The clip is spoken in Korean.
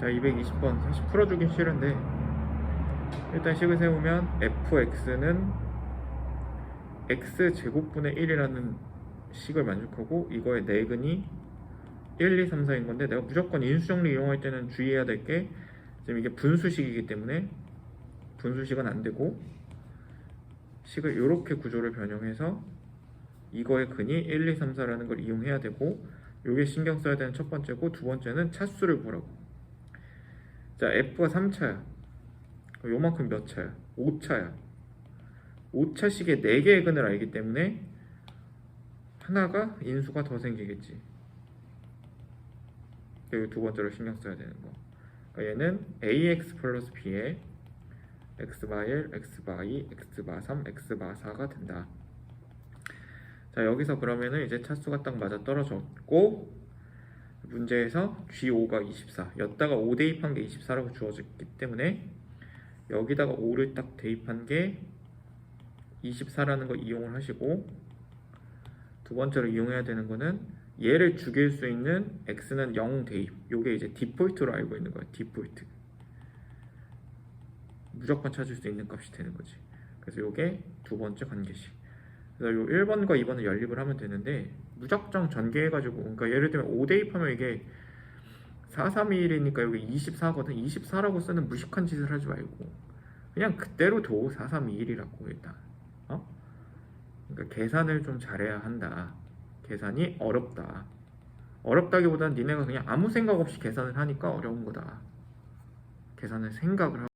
자 220번. 사실 풀어주긴 싫은데. 일단 식을 세우면 fx는 x 제곱분의 1이라는 식을 만족하고 이거의 내근이 1, 2, 3, 4인 건데 내가 무조건 인수정리 이용할 때는 주의해야 될 게 지금 이게 분수식이기 때문에 분수식은 안 되고 식을 이렇게 구조를 변형해서 이거의 근이 1, 2, 3, 4라는 걸 이용해야 되고 요게 신경 써야 되는 첫 번째고 두 번째는 차수를 보라고 자 F가 3차야. 요만큼 몇 차야? 5차야. 5차식의 4개의 근을 알기 때문에 하나가 인수가 더 생기겠지. 그리고 두 번째로 신경 써야 되는 거. 그러니까 얘는 ax 플러스 b에 x 바 1, x 바 2, x 바 3, x 바 4가 된다. 자 여기서 그러면은 이제 차수가 딱 맞아 떨어졌고 문제에서 G5가 24 였다가 5 대입한 게 24라고 주어졌기 때문에 여기다가 5를 딱 대입한 게 24라는 거 이용을 하시고 두 번째로 이용해야 되는 거는 얘를 죽일 수 있는 x는 0 대입. 요게 이제 디폴트로 알고 있는 거야 디폴트. 무조건 찾을 수 있는 값이 되는 거지. 그래서 요게 두 번째 관계식. 그래서 요 1번과 2번을 연립을 하면 되는데 무작정 전개해가지고 그러니까 예를 들면 5 대입하면 이게 4, 3, 2, 1이니까 여기 24거든? 24라고 쓰는 무식한 짓을 하지 말고 그냥 그대로 둬 4, 3, 2, 1이라고 일단. 어? 그러니까 계산을 좀 잘해야 한다. 계산이 어렵다. 어렵다기보다는 니네가 그냥 아무 생각 없이 계산을 하니까 어려운 거다. 계산을 생각을 하고